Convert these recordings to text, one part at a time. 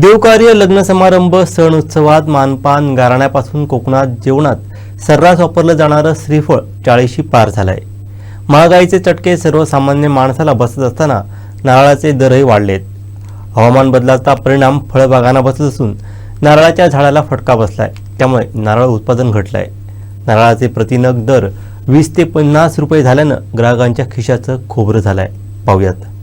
देवकार्य लग्न समारंभ सण उत्सवात मानपान गाराण्यापासून कोकणात जेवणात सर्रास वापरलं जाणारं श्रीफळ चाळीशी पार झालंय. महागाईचे चटके सर्वसामान्य माणसाला बसत असताना नारळाचे दरही वाढलेत. हवामान बदलाचा परिणाम फळबागांना बसत असून नारळाच्या झाडाला फटका बसलाय. त्यामुळे नारळ उत्पादन घटलंय. नारळाचे प्रतिनग दर वीस ते पन्नास रुपये झाल्यानं ग्राहकांच्या खिशाचं खोबरं झालंय. पाहूयात.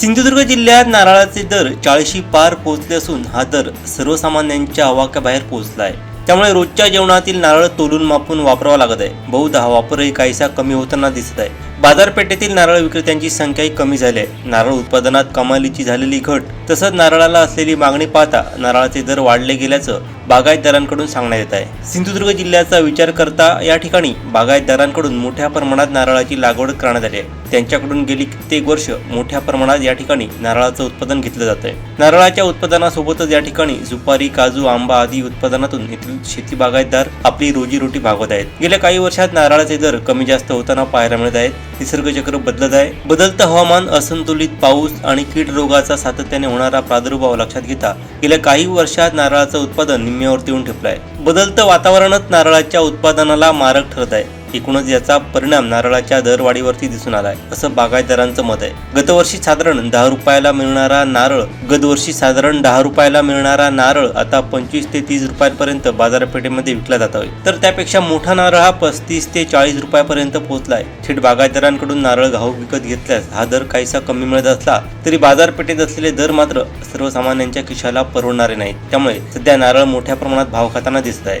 सिंधुदुर्ग जिल्ह्यात नारळाचे दर चाळीशी पार पोहोचले असून हा दर सर्वसामान्यांच्या आवाक्याबाहेर पोहोचला आहे त्यामुळे रोजच्या जेवणातील नारळ तोलून मापून वापरावा लागत आहे. बहुधा हा वापरही काहीसा कमी होताना दिसत आहे. बाजारपेठेतील नारळ विक्रेत्यांची संख्याही कमी झाली आहे. नारळ उत्पादनात कमालीची झालेली घट तसंच नारळाला असलेली मागणी पाहता नारळाचे दर वाढले गेल्याचं बागायतदारांकडून सांगण्यात येत आहे. सिंधुदुर्ग जिल्ह्याचा विचार करता या ठिकाणी बागायतदारांकडून मोठ्या प्रमाणात नारळाची लागवड करण्यात आली आहे. त्यांच्याकडून गेली कित्येक वर्ष मोठ्या प्रमाणात या ठिकाणी नारळाचं उत्पादन घेतलं जात आहे. नारळाच्या उत्पादनासोबतच या ठिकाणी सुपारी काजू आंबा आदी उत्पादनातून येथील शेती बागायतदार आपली रोजीरोटी भागवत आहेत. गेल्या काही वर्षात नारळाचे दर कमी जास्त होताना पाहायला मिळत आहेत. निसर्गचक्र बदलत आहे. बदलतं हवामान असंतुलित पाऊस आणि कीड रोगाचा सातत्याने होणारा प्रादुर्भाव लक्षात घेता गेल्या काही वर्षात नारळाचं उत्पादन सीमेवरती येऊन ठेपला आहे बदलतं वातावरणच नारळाच्या उत्पादनाला मारक ठरत आहे. एकूणच याचा परिणाम नारळाच्या दरवाढीवरती दिसून आलाय असं बागायतदारांचं मत आहे. गतवर्षी साधारण दहा रुपयाला मिळणारा नारळ गतवर्षी साधारण दहा रुपयाला मिळणारा नारळ आता पंचवीस ते तीस रुपयांपर्यंत बाजारपेठेमध्ये विकला जात आहे. तर त्यापेक्षा मोठा नारळ हा पस्तीस ते चाळीस रुपयापर्यंत पोहोचलाय. थेट बागायतदारांकडून नारळ घाऊक विकत घेतल्यास हा दर काहीसा कमी मिळत असला तरी बाजारपेठेत असलेले दर मात्र सर्वसामान्यांच्या खिशाला परवडणारे नाहीत. त्यामुळे सध्या नारळ मोठ्या प्रमाणात भाव खाताना दिसत आहे.